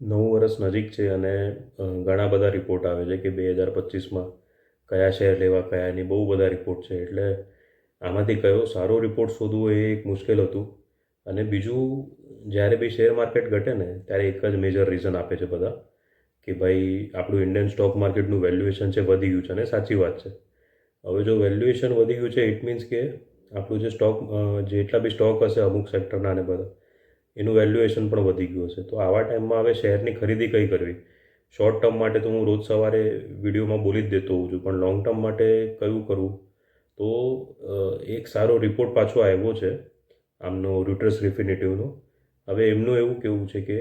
નવું વર્ષ નજીક છે અને ઘણા બધા રિપોર્ટ આવે છે કે બે હજાર પચીસમાં કયા શેર લેવા, કયા નહીં, બહુ બધા રિપોર્ટ છે. એટલે આમાંથી કયો સારો રિપોર્ટ શોધવો એ એક મુશ્કેલ હતું. અને બીજું, જ્યારે બી શેર માર્કેટ ઘટે ને, ત્યારે એક જ મેજર રીઝન આપે છે બધા કે ભાઈ, આપણું ઇન્ડિયન સ્ટોક માર્કેટનું વેલ્યુએશન છે, વધી ગયું છે અને સાચી વાત છે. હવે જો વેલ્યુએશન વધી ગયું છે ઇટ મીન્સ કે આપણું જે સ્ટોક જેટલા બી સ્ટોક હશે અમુક સેક્ટરના ને બધા એનું વેલ્યુએશન પણ વધી ગયું હશે. તો આવા ટાઈમમાં હવે શેરની ખરીદી કઈ કરવી? શોર્ટ ટર્મ માટે તો હું રોજ સવારે વિડીયોમાં બોલી જ દેતો હોઉં છું, પણ લોંગ ટર્મ માટે કયું કરવું તો એક સારો રિપોર્ટ પાછો આવ્યો છે, આમનો રૂટર્સ રિફિનેટિવનો હવે એમનું એવું કેવું છે કે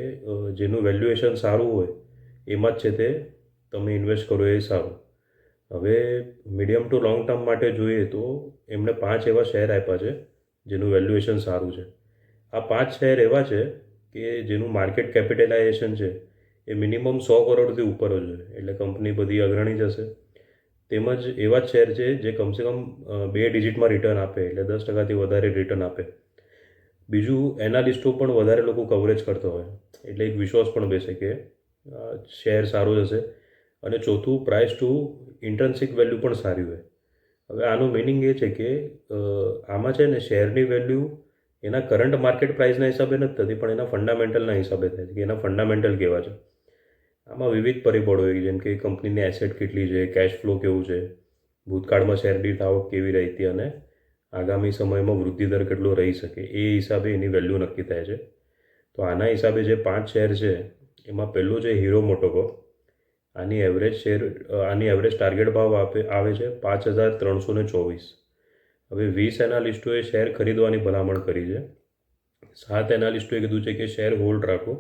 જેનું વેલ્યુએશન સારું હોય, એમાં જ છે તે તમે ઇન્વેસ્ટ કરો એ સારું. હવે મીડિયમ ટુ લોંગ ટર્મ માટે જોઈએ તો એમણે પાંચ એવા શેર આપ્યા છે, જેનું વેલ્યુએશન સારું છે. આ પાંચ શહેર એવા છે કે જેનું માર્કેટ કેપિટલાઇઝેશન છે એ મિનિમમ સો કરોડથી ઉપર જ હોય. એટલે કંપની બધી અગ્રણી જશે. તેમજ એવા જ શેર છે જે કમસે કમ બે ડિજિટમાં રિટર્ન આપે એટલે દસ ટકાથી વધારે રિટર્ન આપે. બીજું એનાલિસ્ટો પણ વધારે લોકો કવરેજ કરતા હોય. એટલે એક વિશ્વાસ પણ બેસે કે શેર સારો જશે અને ચોથું પ્રાઇસ ટુ ઇન્ટર્નશિપ વેલ્યુ પણ સારી હોય. હવે આનું મિનિંગ એ છે કે આમાં છે ને શેરની વેલ્યુ એના કરંટ માર્કેટ પ્રાઇસના હિસાબે નથી થતી, પણ એના ફંડામેન્ટલના હિસાબે થાય છે કે એના ફંડામેન્ટલ કેવા છે. આમાં વિવિધ પરિબળો હોય, જેમ કે કંપનીની એસેટ કેટલી છે કેશ ફ્લો કેવું છે, ભૂતકાળમાં શેરડી આવક કેવી રહી હતી અને આગામી સમયમાં વૃદ્ધિ દર કેટલો રહી શકે, એ હિસાબે એની વેલ્યુ નક્કી થાય છે. તો આના હિસાબે જે પાંચ શેર છે, એમાં પહેલું છે હીરો મોટોકોપ આની એવરેજ શેર આની એવરેજ ટાર્ગેટ ભાવ આપે, આવે છે પાંચ હજાર ત્રણસો ને ચોવીસ. હવે વીસ એનાલિસ્ટોએ શેર ખરીદવાની ભલામણ કરી છે. સાત એનાલિસ્ટોએ કીધું છે કે શેર હોલ્ડ રાખો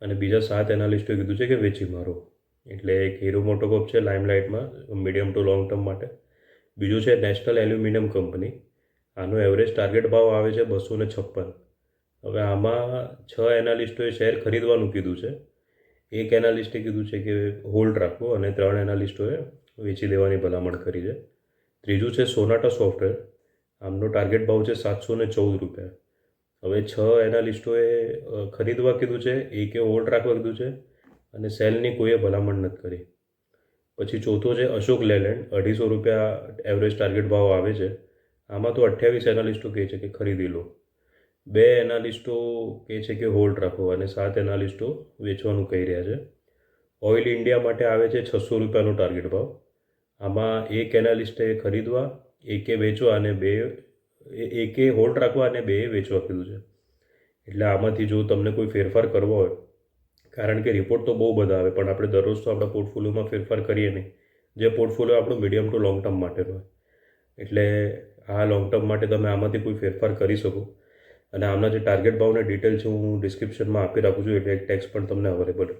અને બીજા સાત એનાલિસ્ટોએ કીધું છે કે વેચી મારો. એટલે એક હીરો મોટોકોપ છે લાઇમલાઇટમાં, મીડિયમ ટુ લોંગ ટર્મ માટે. બીજું છે નેશનલ એલ્યુમિનિયમ કંપની. આનો એવરેજ ટાર્ગેટ ભાવ આવે છે બસો ને છપ્પન. હવે આમાં છ એનાલિસ્ટોએ શેર ખરીદવાનું કીધું છે. એક એનાલિસ્ટે કીધું છે કે હોલ્ડ રાખો અને ત્રણ એનાલિસ્ટોએ વેચી દેવાની ભલામણ કરી છે. ત્રીજું છે સોનાટા સોફ્ટવેર. આમનો ટાર્ગેટ ભાવ છે સાતસો ને ચૌદ રૂપિયા. હવે છ એનાલિસ્ટોએ ખરીદવા કીધું છે, એકે હોલ્ડ રાખવા કીધું છે, અને સેલની કોઈએ ભલામણ નથી કરી. પછી ચોથો છે અશોક લેલેન્ડ, અઢીસો રૂપિયા એવરેજ ટાર્ગેટ ભાવ આવે છે. આમાં તો અઠ્યાવીસ એનાલિસ્ટો કહે છે કે ખરીદી લો. બે એનાલિસ્ટો કહે છે કે હોલ્ડ રાખો, અને સાત એનાલિસ્ટો વેચવાનું કહી રહ્યા છે. ઓઇલ ઇન્ડિયા માટે આવે છે છસો રૂપિયાનો ટાર્ગેટ ભાવ. આમાં એક એનાલિસ્ટે ખરીદવા, એકે વેચવા અને બે એકે હોલ્ડ રાખવા અને બે વેચવા કીધું છે. એટલે આમાંથી જો તમને કોઈ ફેરફાર કરવો હોય, કારણ કે રિપોર્ટ તો બહુ બધા આવે, પણ આપણે દરરોજ તો આપણા પોર્ટફોલિયોમાં ફેરફાર કરીએ નહીં. જે પોર્ટફોલિયો આપણું મીડિયમ ટુ લોંગ ટર્મ માટેનો હોય. એટલે આ લોંગ ટર્મ માટે તમે આમાંથી કોઈ ફેરફાર કરી શકો. અને આમના જે ટાર્ગેટ ભાવના ડિટેલ છે, હું ડિસ્ક્રિપ્શનમાં આપી રાખું છું, એટલે એક ટેક્સ પણ તમને અવેલેબલ